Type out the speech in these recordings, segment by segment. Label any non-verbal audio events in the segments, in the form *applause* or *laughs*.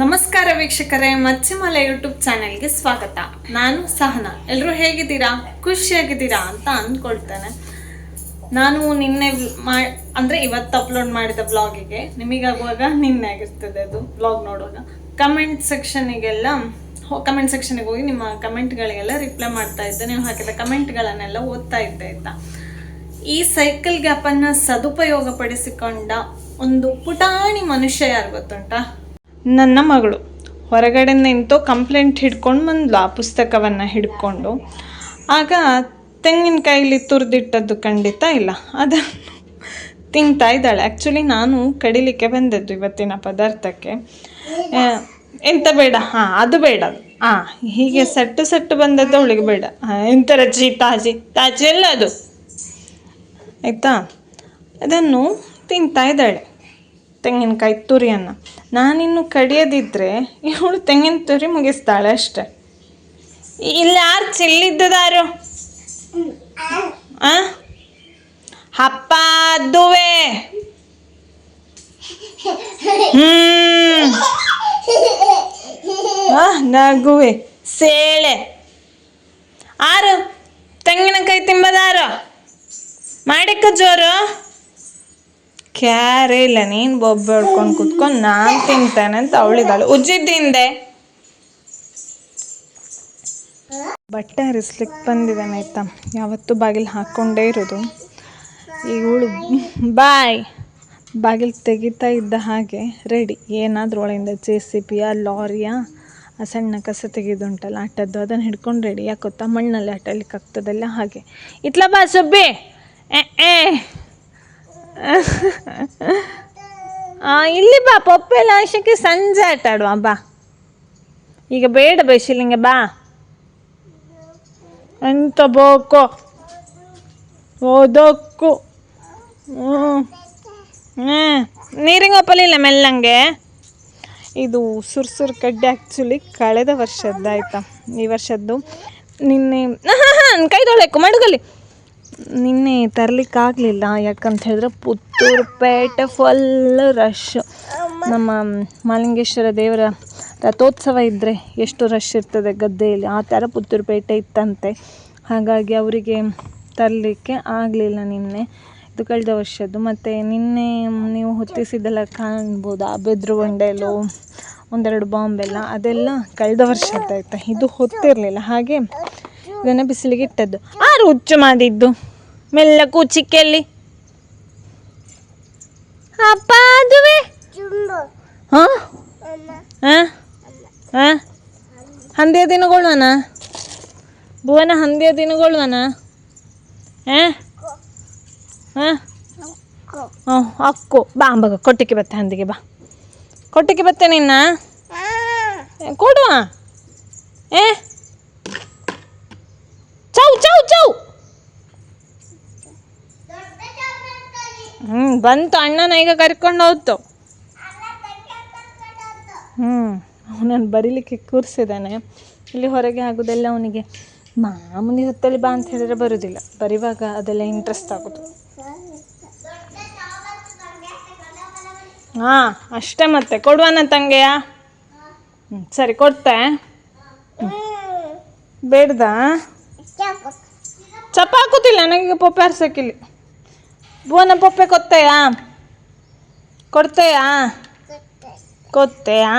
ನಮಸ್ಕಾರ ವೀಕ್ಷಕರೇ, ಮಚ್ಚಿಮಲೆ ಯೂಟ್ಯೂಬ್ ಚಾನೆಲ್ಗೆ ಸ್ವಾಗತ. ನಾನು ಸಹನ. ಎಲ್ಲರೂ ಹೇಗಿದ್ದೀರಾ? ಖುಷಿಯಾಗಿದ್ದೀರಾ ಅಂತ ಅಂದ್ಕೊಳ್ತೇನೆ. ನಾನು ನಿನ್ನೆ ಮಾ, ಅಂದರೆ ಇವತ್ತು ಅಪ್ಲೋಡ್ ಮಾಡಿದ ಬ್ಲಾಗಿಗೆ ನಿಮಗಾಗುವಾಗ ನಿನ್ನೆ ಆಗಿರ್ತದೆ ಅದು ಬ್ಲಾಗ್ ನೋಡುವಾಗ. ಕಮೆಂಟ್ ಸೆಕ್ಷನಿಗೆಲ್ಲ ಕಮೆಂಟ್ ಸೆಕ್ಷನಿಗೆ ಹೋಗಿ ನಿಮ್ಮ ಕಮೆಂಟ್ಗಳಿಗೆಲ್ಲ ರಿಪ್ಲೈ ಮಾಡ್ತಾ ಇದ್ದೆ. ನೀವು ಹಾಕಿದ ಕಮೆಂಟ್ಗಳನ್ನೆಲ್ಲ ಓದ್ತಾ ಇದ್ದೆ ಆಯಿತಾ? ಈ ಸೈಕಲ್ ಗ್ಯಾಪನ್ನು ಸದುಪಯೋಗಪಡಿಸಿಕೊಂಡ ಒಂದು ಪುಟಾಣಿ ಮನುಷ್ಯ ಯಾರು ಗೊತ್ತುಂಟಾ? ನನ್ನ ಮಗಳು. ಹೊರಗಡೆ ನಿಂತು ಕಂಪ್ಲೇಂಟ್ ಹಿಡ್ಕೊಂಡು ಬಂದ್ಲು ಆ ಪುಸ್ತಕವನ್ನು ಹಿಡ್ಕೊಂಡು. ಆಗ ತೆಂಗಿನಕಾಯಿಲಿ ತುರಿದಿಟ್ಟದ್ದು ಖಂಡಿತ ಇಲ್ಲ. ಅದನ್ನು ತಿಂತಾ ಇದ್ದಾಳೆ. ಆ್ಯಕ್ಚುಲಿ ನಾನು ಕಡಿಲಿಕ್ಕೆ ಬಂದದ್ದು ಇವತ್ತಿನ ಪದಾರ್ಥಕ್ಕೆ. ಎಂತ ಬೇಡ? ಹಾಂ ಅದು ಬೇಡ. ಹಾಂ ಹೀಗೆ ಸಟ್ಟು ಸಟ್ಟು ಬಂದದ್ದು ಅವಳಿಗೆ ಬೇಡ. ಎಂತ ರಜಿ ತಾಜಿ ತಾಜಿ ಎಲ್ಲ ಅದು. ಆಯಿತಾ? ಅದನ್ನು ತಿಂತಾ ಇದ್ದಾಳೆ. ತೆಂಗಿನಕಾಯಿ ತುರಿಯನ್ನು. ನಾನಿನ್ನು ಕಡಿಯೋದಿದ್ರೆ ಇವಳು ತೆಂಗಿನ ತುರಿ ಮುಗಿಸ್ತಾಳೆ ಅಷ್ಟೆ. ಇಲ್ಲಿ ಯಾರು ಚೆಲ್ಲಿದ್ದದಾರು? ಆ? ಹಪ್ಪ ಅದುವೆ. ನಗುವೆ, ಸೇಳೆ. ಆರು ತೆಂಗಿನಕಾಯಿ ತಿಂಬದಾರು? ಮಾಡಿಕ ಜೋರು? ಕ್ಯಾರೇ ಇಲ್ಲ, ನೀನು ಬೊಬ್ಬೆ ಹೊಡ್ಕೊಂಡು ಕುತ್ಕೊಂಡು ನಾನು ತಿಂತೇನೆ ಅಂತ ಅವಳಿದಾಳು ಉಜ್ಜಿದ್ದಿಂದೆ. ಬಟ್ಟೆ ಹರಿಸ್ಲಿಕ್ಕೆ ಬಂದಿದ್ದಾನೆ ಆಯ್ತಾ. ಯಾವತ್ತೂ ಬಾಗಿಲು ಹಾಕ್ಕೊಂಡೇ ಇರೋದು. ಈಗ ಇವಳು ಬಾಯ್. ಬಾಗಿಲು ತೆಗಿತಾ ಇದ್ದ ಹಾಗೆ ರೆಡಿ. ಏನಾದರೂ ಒಳಗಿಂದ ಜೆ ಸಿ ಪಿಯಾ ಲಾರಿಯ, ಆ ಸಣ್ಣ ಕಸ ತೆಗೆದುಂಟಲ್ಲ, ಆಟದ್ದು ಅದನ್ನು ಹಿಡ್ಕೊಂಡು ರೆಡಿ. ಯಾಕೆ ಗೊತ್ತಾ? ಮಣ್ಣಲ್ಲಿ ಆಟಲಿಕ್ಕೆ ಆಗ್ತದಲ್ಲ ಹಾಗೆ. ಇತ್ಲ ಬಾ ಸುಬ್ಬಿ. ಏ ಇಲ್ಲಿ ಬಾ, ಪಪ್ಪೆ ಲಾಶಕ್ಕೆ ಸಂಜೆ ಆಟ ಆಡುವ, ಬಾ. ಈಗ ಬೇಡ ಬೈಶಿಲಿಂಗ ಬಾ. ಎಂತ ಬೋಕೋ? ಓದೋಕು. ಹ್ಞೂ ನೀರಿಂಗ್ ಒಪ್ಪಲಿಲ್ಲ ಮೆಲ್ಲಂಗೆ? ಇದು ಸುರ್ಸುರು ಕಡ್ಡಿ ಆ್ಯಕ್ಚುಲಿ ಕಳೆದ ವರ್ಷದ್ದು ಆಯಿತಾ ಈ ವರ್ಷದ್ದು. ನಿನ್ನೆ *laughs* ಹಾಂ ಹಾಂ ಕೈ ತೊಳೆಕು ಮಡುಗಲಿ. ನಿನ್ನೆ ತರಲಿಕ್ಕಾಗಲಿಲ್ಲ ಯಾಕಂತ ಹೇಳಿದ್ರೆ ಪುತ್ತೂರು ಪೇಟೆ ಫುಲ್ ರಶ್ ನಮ್ಮ ಮಾಲಿಂಗೇಶ್ವರ ದೇವರ ರಥೋತ್ಸವ ಇದ್ದರೆ ಎಷ್ಟು ರಶ್ ಇರ್ತದೆ ಗದ್ದೆಯಲ್ಲಿ. ಆ ಥರ ಪುತ್ತೂರು ಪೇಟೆ ಇತ್ತಂತೆ. ಹಾಗಾಗಿ ಅವರಿಗೆ ತರಲಿಕ್ಕೆ ಆಗಲಿಲ್ಲ ನಿನ್ನೆ. ಇದು ಕಳೆದ ವರ್ಷದ್ದು. ಮತ್ತು ನಿನ್ನೆ ನೀವು ಹೊತ್ತಿಸಿದ್ದೆಲ್ಲ ಕಾಣ್ಬೋದು. ಆ ಬೆದ್ರು ಬಂಡೆಲು ಒಂದೆರಡು ಬಾಂಬೆಲ್ಲ, ಅದೆಲ್ಲ ಕಳೆದ ವರ್ಷದ್ದಾಯ್ತಾ ಇದು ಹೊತ್ತಿರಲಿಲ್ಲ ಹಾಗೆ ಇದನ್ನು ಬಿಸಿಲಿಗೆ ಇಟ್ಟದ್ದು. ಆರು ಹುಚ್ಚು ಮಾಡಿದ್ದು. ಮೆಲ್ಲ ಕೂಚಿಕೆಯಲ್ಲಿ ಅಪ್ಪ ಅದುವೆ ಹಾಂ ಹಾಂ ಹಾಂ ಹಂದಿಯ ದಿನಗೊಳ್ವನ ಭುವನ ಹಂದಿಯ ದಿನಗೊಳ್ವನ ಹಾಂ ಹಾಂ ಹ್ಞೂ ಅಕ್ಕು ಬಾ ಅಂಬಗ ಕೊಟ್ಟಿಗೆ ಬತ್ತೆ ಹಂದಿಗೆ ಬಾ ಕೊಟ್ಟಿಗೆ ಬತ್ತೆ ನಿನ್ನ ಏ, ಕೊಡುವ ಏ ಬಂತು, ಅಣ್ಣನ ಈಗ ಕರ್ಕೊಂಡು ಹೋಯ್ತು. ಹ್ಞೂ ಅವನನ್ನು ಬರೀಲಿಕ್ಕೆ ಕೂರಿಸಿದ್ದಾನೆ. ಇಲ್ಲಿ ಹೊರಗೆ ಆಗೋದೆಲ್ಲ ಅವನಿಗೆ ಮಾಮೂಲಿ ಹೊತ್ತಲ್ಲಿ ಬಾ ಅಂತ ಹೇಳಿದ್ರೆ ಬರೋದಿಲ್ಲ. ಬರೀವಾಗ ಅದೆಲ್ಲ ಇಂಟ್ರೆಸ್ಟ್ ಆಗೋದು. ಹಾಂ, ಅಷ್ಟೇ ಮತ್ತೆ. ಕೊಡುವನ ತಂಗೆಯ. ಹ್ಞೂ ಸರಿ, ಕೊಡ್ತೆ. ಬೇಡ್ದಾ? ಚಪ್ಪ ಹಾಕೋದಿಲ್ಲ, ನನಗೆ ಪೊಪ್ಪೆ ಹರ್ಸಕ್ಕಿಲ್ಲಿ ಭುವನ ಪೊಪ್ಪೆ ಕೊತ್ತೆಯಾ ಕೊಡ್ತೆಯಾ ಕೊತ್ತೆಯಾ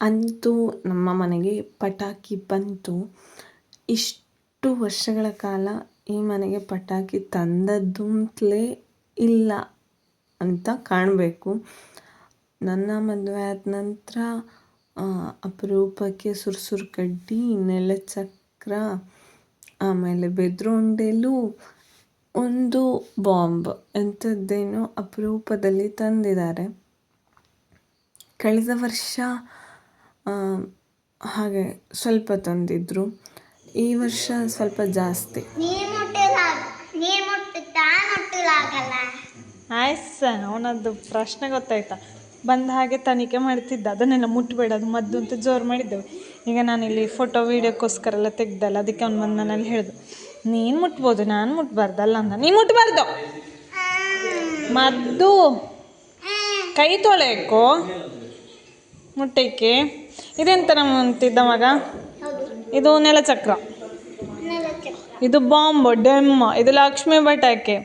ಅಂತೂ ನಮ್ಮ ಮನೆಗೆ ಪಟಾಕಿ ಬಂತು. ಇಷ್ಟು ವರ್ಷಗಳ ಕಾಲ ಈ ಮನೆಗೆ ಪಟಾಕಿ ತಂದದ್ದುಂತಲೇ ಇಲ್ಲ ಅಂತ ಕಾಣಬೇಕು. ನನ್ನ ಮದುವೆ ಆದ ನಂತರ ಅಪರೂಪಕ್ಕೆ ಅಪರೂಪಕ್ಕೆ ಸುರ್ಸುರು ಕಡ್ಡಿ, ನೆಲಚಕ್ರ ಆಮೇಲೆ ಬೆದ್ರೋಂಡೆಲೂ ಉಂಡೆಲು ಒಂದು ಬಾಂಬ್ ಎಂಥದ್ದೇನೋ ಅಪರೂಪದಲ್ಲಿ ತಂದಿದ್ದಾರೆ. ಕಳೆದ ವರ್ಷ ಹಾಗೆ ಸ್ವಲ್ಪ ತಂದಿದ್ರು. ಈ ವರ್ಷ ಸ್ವಲ್ಪ ಜಾಸ್ತಿ. ಆಯ್ತು ಸರ್ ಅವನದ್ದು ಪ್ರಶ್ನೆ ಗೊತ್ತಾಯ್ತಾ? ಬಂದ ಹಾಗೆ ತನಿಖೆ ಮಾಡ್ತಿದ್ದ. ಅದನ್ನೆಲ್ಲ ಮುಟ್ಟಬೇಡ ಅದು ಮದ್ದು ಅಂತ ಜೋರು ಮಾಡಿದ್ದೆವು. ಈಗ ನಾನಿಲ್ಲಿ ಫೋಟೋ ವೀಡಿಯೋಕ್ಕೋಸ್ಕರ ಎಲ್ಲ ತೆಗ್ದಲ್ಲ, ಅದಕ್ಕೆ ಅವ್ನು ಬಂದು ನನ್ನಲ್ಲಿ ಹೇಳ್ದು, ನೀನು ಮುಟ್ಬೋದು, ನಾನು ಮುಟ್ಬಾರ್ದಲ್ಲ ಅಂದ. ನೀನು ಮುಟ್ಬಾರ್ದು. ಮದ್ದು, ಕೈ ತೊಳೆಯಕ್ಕೋ ಮುಟ್ಟಕ್ಕೆ? ಇದೆಂತ ನಮ್ಮ ಅಂತಿದ್ದ ಮಗ? ಇದು ನೆಲಚಕ್ರ. ಇದು ಬಾಂಬ್, ಡೆಮ್ಮ, ಇದು ಲಕ್ಷ್ಮಿ ಪಟಾಕಿ.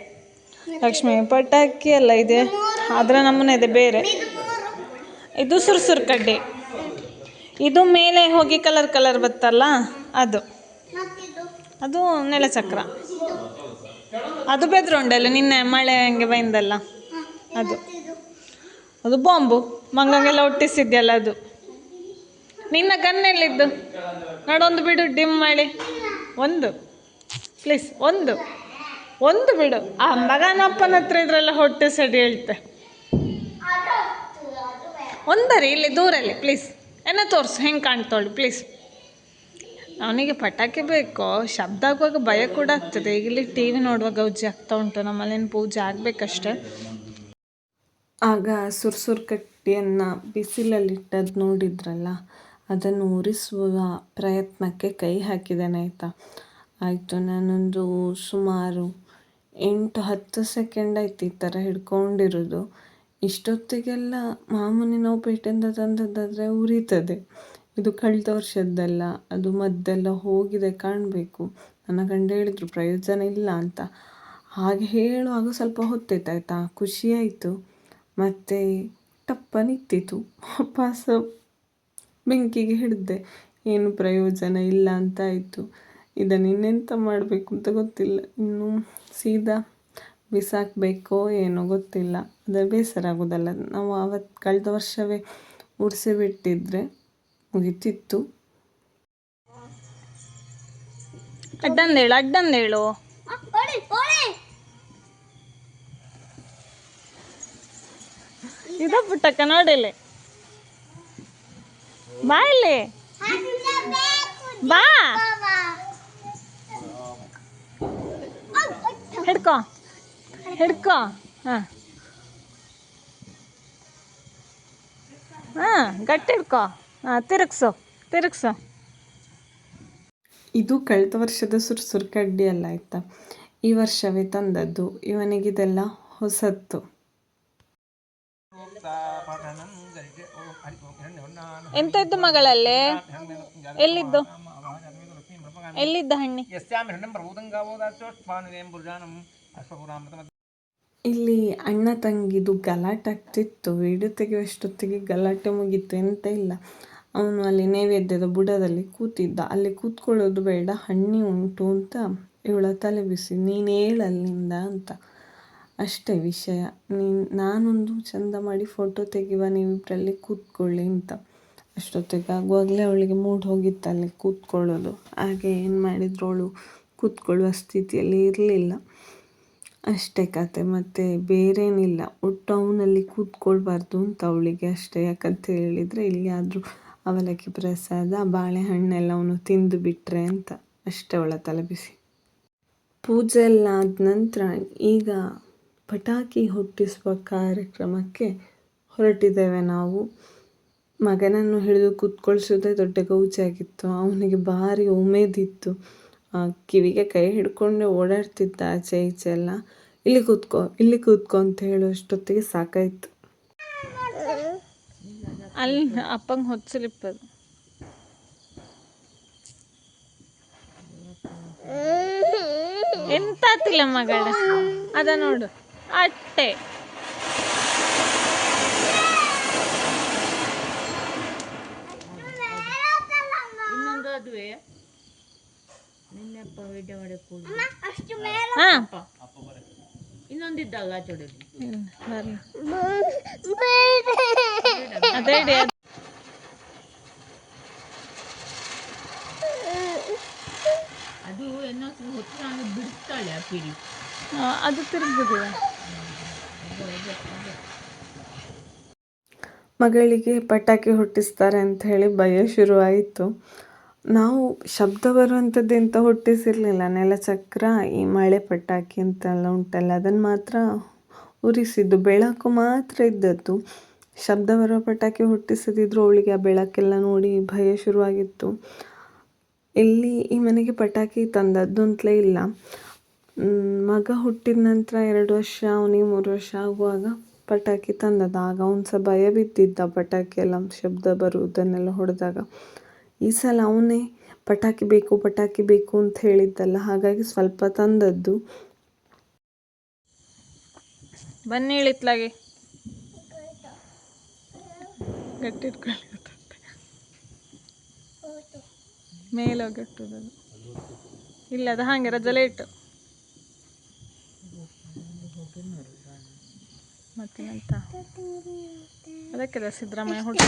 ಲಕ್ಷ್ಮಿ ಪಟಾಕಿ ಅಲ್ಲ ಇದೆ. ಅದರ ನಮೂನೆ ಇದೆ ಬೇರೆ. ಇದು ಸುರ್ಸುರ್ ಕಡ್ಡಿ. ಇದು ಮೇಲೆ ಹೋಗಿ ಕಲರ್ ಕಲರ್ ಬತ್ತಲ್ಲ, ಅದು. ಅದು ಅದು ನೆಲಚಕ್ರ. ಅದು ಬೆದ್ರೊಂಡಲ್ಲ ನಿನ್ನೆ ಮಳೆ ಹಂಗೆ ಬೈಂದಲ್ಲ, ಅದು. ಅದು ಬಾಂಬು, ಮಂಗಂಗೆಲ್ಲ ಒಟ್ಟಿಸಿದ್ಯಲ್ಲ ಅದು. ನಿನ್ನ ಕಣ್ಣೆಲ್ಲಿದ್ದು ನಡೊಂದು ಬಿಡು, ಡಿಮ್ ಮಾಡಿ ಒಂದು. ಪ್ಲೀಸ್, ಒಂದು. ಒಂದು ಬಿಡು. ಆ ಮಗನಪ್ಪನ ಹತ್ರ ಇದ್ರೆಲ್ಲ ಹೊಟ್ಟೆ ಸಡಿ ಹೇಳ್ತೆ. ಒಂದರಿ, ಇಲ್ಲಿ ದೂರಲ್ಲಿ ಪ್ಲೀಸ್ ಏನ ತೋರಿಸು, ಹೆಂಗೆ ಕಾಣ್ತಾಳು ಪ್ಲೀಸ್ ಅವನಿಗೆ ಪಟಾಕಿ ಬೇಕು, ಶಬ್ದ ಆಗುವಾಗ ಭಯ ಕೂಡ ಆಗ್ತದೆ. ಈಗ ಇಲ್ಲಿ ಟಿ ವಿ ನೋಡುವಾಗ ಗೌಜಿ ಆಗ್ತಾ ಉಂಟು ನಮ್ಮಲ್ಲೇನು ಪೂಜೆ ಆಗಬೇಕಷ್ಟೆ. ಆಗ ಸುರ್ಸುರ್ ಕಟ್ಟಿಯನ್ನು ಬಿಸಿಲಲ್ಲಿಟ್ಟದ್ದು ನೋಡಿದ್ರಲ್ಲ, ಅದನ್ನು ಉರಿಸುವ ಪ್ರಯತ್ನಕ್ಕೆ ಕೈ ಹಾಕಿದ್ದೇನೆ ಆಯಿತಾ. ಆಯಿತು, ನಾನೊಂದು ಸುಮಾರು ಎಂಟು ಹತ್ತು ಸೆಕೆಂಡ್ ಆಯ್ತು ಈ ಥರ ಹಿಡ್ಕೊಂಡಿರೋದು. ಇಷ್ಟೊತ್ತಿಗೆಲ್ಲ ಮಾಮೂಲಿ ನಾವು ಪೇಟೆಯಿಂದ ತಂದದ್ದಾದರೆ ಉರಿತದೆ. ಇದು ಕಳೆದ ವರ್ಷದ್ದೆಲ್ಲ, ಅದು ಮದ್ದೆಲ್ಲ ಹೋಗಿದೆ ಕಾಣಬೇಕು. ನನ್ನ ಗಂಡ ಹೇಳಿದ್ರು, ಪ್ರಯೋಜನ ಇಲ್ಲ ಅಂತ. ಹಾಗೆ ಹೇಳುವಾಗ ಸ್ವಲ್ಪ ಹೊತ್ತಿತ್ತು ಆಯಿತಾ? ಖುಷಿ ಆಯಿತು. ಮತ್ತು ಟಪ್ಪ ನಿಂತಿತು ವಾಪಸ್ ಬೆಂಕಿಗೆ ಹಿಡಿದೆ. ಏನು ಪ್ರಯೋಜನ ಇಲ್ಲ ಅಂತ ಆಯಿತು ಇದನ್ನು ಇನ್ನೆಂತ ಮಾಡಬೇಕು ಅಂತ ಗೊತ್ತಿಲ್ಲ. ಇನ್ನು ಸೀದಾ ಬಿಸಾಕಬೇಕೋ ಏನೋ ಗೊತ್ತಿಲ್ಲ. ಅದು ಬೇಸರ ಆಗೋದಲ್ಲ ನಾವು ಆವತ್ತು ಕಳೆದ ವರ್ಷವೇ ಉಡಿಸಿ ಬಿಟ್ಟಿದ್ರೆ ಮುಗಿತಿತ್ತು. ಅಡ್ಡಂದೇಳು ಅಡ್ಡಂದೇಳು ಇದು ಪುಟ್ಟಕ್ಕ ನೋಡಿಲ್ಲಿ. ಬಾ ಇಲ್ಲಿ. ಬಾ. ಹಿಡ್ಕೊ. ಹಿಡ್ಕೊ. ಹಾಂ. ಹಾಂ ಗಟ್ಟಿ ಹಿಡ್ಕೊ. ಹಾಂ ತಿರುಗ್ಸು ತಿರುಗ್ಸು. ಇದು ಕಳೆದ ವರ್ಷದ ಸುರ್ ಕಡ್ಡಿ ಅಲ್ಲ ಆಯ್ತಾ. ಈ ವರ್ಷವೇ ತಂದದ್ದು. ಇವನಿಗಿದೆಲ್ಲ ಹೊಸತ್ತು. ಎಂತ ಇದ್ದು ಮಗಳಲ್ಲೇ? ಎಲ್ಲಿದ್ದು? ಎಲ್ಲಿದ್ದ ಹಣ್ಣಿ? ಇಲ್ಲಿ ಅಣ್ಣ ತಂಗಿದು ಗಲಾಟೆ ಆಗ್ತಿತ್ತು. ವಿಡಿಯೋ ತೆಗೆಯುವಷ್ಟೊತ್ತಿಗೆ ಗಲಾಟೆ ಮುಗೀತು ಎಂತ ಇಲ್ಲ. ಅವನು ಅಲ್ಲಿ ನೈವೇದ್ಯದ ಬುಡದಲ್ಲಿ ಕೂತಿದ್ದ. ಅಲ್ಲಿ ಕೂತ್ಕೊಳ್ಳೋದು ಬೇಡ, ಹಣ್ಣಿ ಉಂಟು ಅಂತ ಇವಳ ತಲೆ ಬಿಸಿ. ನೀನು ಹೇಳಲ್ಲಿಂದ ಅಂತ. ಅಷ್ಟೇ ವಿಷಯ. ನೀನು, ನಾನೊಂದು ಚಂದ ಮಾಡಿ ಫೋಟೋ ತೆಗೆಯುವ ನೀವಿಬ್ಬರಲ್ಲಿ ಕೂತ್ಕೊಳ್ಳಿ ಅಂತ. ಅಷ್ಟೊತ್ತಿಗೆ ಆಗುವಾಗಲೇ ಅವಳಿಗೆ ಮೂಡ್ ಹೋಗಿತ್ತು ಅಲ್ಲಿ ಕೂತ್ಕೊಳ್ಳೋದು. ಹಾಗೆ ಏನು ಮಾಡಿದ್ರು ಅವಳು ಕೂತ್ಕೊಳ್ಳುವ ಸ್ಥಿತಿಯಲ್ಲಿ ಇರಲಿಲ್ಲ. ಅಷ್ಟೇ ಕತೆ, ಮತ್ತು ಬೇರೇನಿಲ್ಲ. ಒಟ್ಟು ಅವನಲ್ಲಿ ಕೂತ್ಕೊಳ್ಬಾರ್ದು ಅಂತ ಅವಳಿಗೆ ಅಷ್ಟೇ. ಯಾಕಂತ ಹೇಳಿದರೆ ಇಲ್ಲಿ ಆದರೂ ಅವಲಕ್ಕಿ ಪ್ರಸಾದ, ಬಾಳೆಹಣ್ಣೆಲ್ಲ ಅವನು ತಿಂದು ಬಿಟ್ಟರೆ ಅಂತ ಅಷ್ಟೇ ಅವಳ ತಲೆ ಬಿಸಿ. ಪೂಜೆ ಎಲ್ಲ ಆದ ನಂತರ ಈಗ ಪಟಾಕಿ ಹುಟ್ಟಿಸುವ ಕಾರ್ಯಕ್ರಮಕ್ಕೆ ಹೊರಟಿದ್ದೇವೆ ನಾವು. ಮಗನನ್ನು ಹಿಡಿದು ಕೂತ್ಕೊಳ್ಸೋದೇ ದೊಡ್ಡ ಗೌಜಾಗಿತ್ತು. ಅವನಿಗೆ ಭಾರಿ ಉಮೇದಿತ್ತು. ಕಿವಿಗೆ ಕೈ ಹಿಡ್ಕೊಂಡೆ ಓಡಾಡ್ತಿದ್ದ ಆಚೆ ಈಚೆ ಎಲ್ಲ. ಇಲ್ಲಿ ಕೂತ್ಕೋ ಇಲ್ಲಿ ಕೂತ್ಕೋ ಅಂತ ಹೇಳುವಷ್ಟೊತ್ತಿಗೆ ಸಾಕಾಯ್ತು. ಅಲ್ಲಿ ಅಪ್ಪಂಗೆ ಹೊಚ್ಚಲಿಪ್ಪದು ಎಂತ ಮಗಳ? ಅದ ನೋಡು, ಅಟ್ಟೆ. ವಿಡಿಯೋ ಮಾಡಿ ಕೂಡಿ ಅಷ್ಟು ಮೇಲೆ ಹಾ. ಇನ್ನೊಂದಿದ್ದಲ್ಲ ಚೊಡಲಿ ಅದೇ ಇಡಿ, ಅದ್- ಅದು ಇನ್ನೊಂದು ಹೊತ್ತು ನಾನು ಬಿಡ್ತಾಳೆ ಆ ಪಿರಿ ಆ, ಅದು ತಿರುಗುದಿಲ್ಲ ಮಗಳಿಗೆ ಪಟಾಕಿ ಹುಟ್ಟಿಸ್ತಾರೆ ಅಂತ ಹೇಳಿ ಭಯ ಶುರುವಾಯಿತು. ನಾವು ಶಬ್ದ ಬರುವಂಥದ್ದು ಎಂತ ಹುಟ್ಟಿಸಿರಲಿಲ್ಲ. ನೆಲಚಕ್ರ ಈ ಮಳೆ ಪಟಾಕಿ ಅಂತೆಲ್ಲ ಉಂಟಲ್ಲ ಅದನ್ನು ಮಾತ್ರ ಉರಿಸಿದ್ದು. ಬೆಳಕು ಮಾತ್ರ ಇದ್ದದ್ದು. ಶಬ್ದ ಬರುವ ಪಟಾಕಿ ಹುಟ್ಟಿಸದಿದ್ರು ಅವಳಿಗೆ ಆ ಬೆಳಕೆಲ್ಲ ನೋಡಿ ಭಯ ಶುರುವಾಗಿತ್ತು. ಇಲ್ಲಿ ಈ ಮನೆಗೆ ಪಟಾಕಿ ತಂದದ್ದು ಅಂತಲೇ ಇಲ್ಲ ಮಗ ಹುಟ್ಟಿದ ನಂತರ ಎರಡು ವರ್ಷ, ಅವನಿಗೆ ಮೂರು ವರ್ಷ ಆಗುವಾಗ ಪಟಾಕಿ ತಂದದ್ದು. ಆಗ ಅವನು ಸಹ ಭಯ ಬಿದ್ದಿದ್ದ ಪಟಾಕಿ ಎಲ್ಲ ಶಬ್ದ ಬರುವುದನ್ನೆಲ್ಲ ಹೊಡೆದಾಗ. ಈ ಸಲ ಅವನೇ ಪಟಾಕಿ ಬೇಕು ಪಟಾಕಿ ಬೇಕು ಅಂತ ಹೇಳಿದ್ದಲ್ಲ, ಹಾಗಾಗಿ ಸ್ವಲ್ಪ ತಂದದ್ದು. ಬನ್ನಿ ಹೇಳಿತ್ಲಾಗೆ ಗಟ್ಟಿ ಇಟ್ಕೊಳ್ಳಿ ಮೇಲೆ ಗಟ್ಟುದದು ಇಲ್ಲ, ಅದು ಹಾಗೆ ರಜಲೆ ಇಟ್ಟು ಮತ್ತೆ ಅದಕ್ಕೆ ಸಿದ್ದರಾಮಯ್ಯ ಹುಟ್ಟು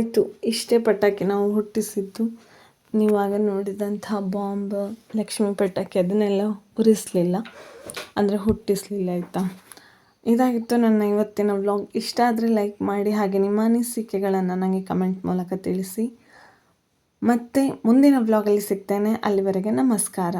ಆಯಿತು. ಇಷ್ಟೇ ಪಟಾಕಿ ನಾವು ಹುಟ್ಟಿಸಿದ್ದು. ನೀವಾಗ ನೋಡಿದಂಥ ಬಾಂಬ್, ಲಕ್ಷ್ಮಿ ಪಟಾಕಿ ಅದನ್ನೆಲ್ಲ ಉರಿಸಲಿಲ್ಲ. ಅಂದರೆ ಹುಟ್ಟಿಸಲಿಲ್ಲ, ಆಯಿತಾ? ಇದಾಗಿತ್ತು ನನ್ನ ಇವತ್ತಿನ ವ್ಲಾಗ್. ಇಷ್ಟ ಆದರೆ ಲೈಕ್ ಮಾಡಿ, ಹಾಗೆ ನಿಮ್ಮ ಅನಿಸಿಕೆಗಳನ್ನು ನನಗೆ ಕಮೆಂಟ್ ಮೂಲಕ ತಿಳಿಸಿ. ಮತ್ತು ಮುಂದಿನ ವ್ಲಾಗಲ್ಲಿ ಸಿಗ್ತೇನೆ. ಅಲ್ಲಿವರೆಗೆ ನಮಸ್ಕಾರ.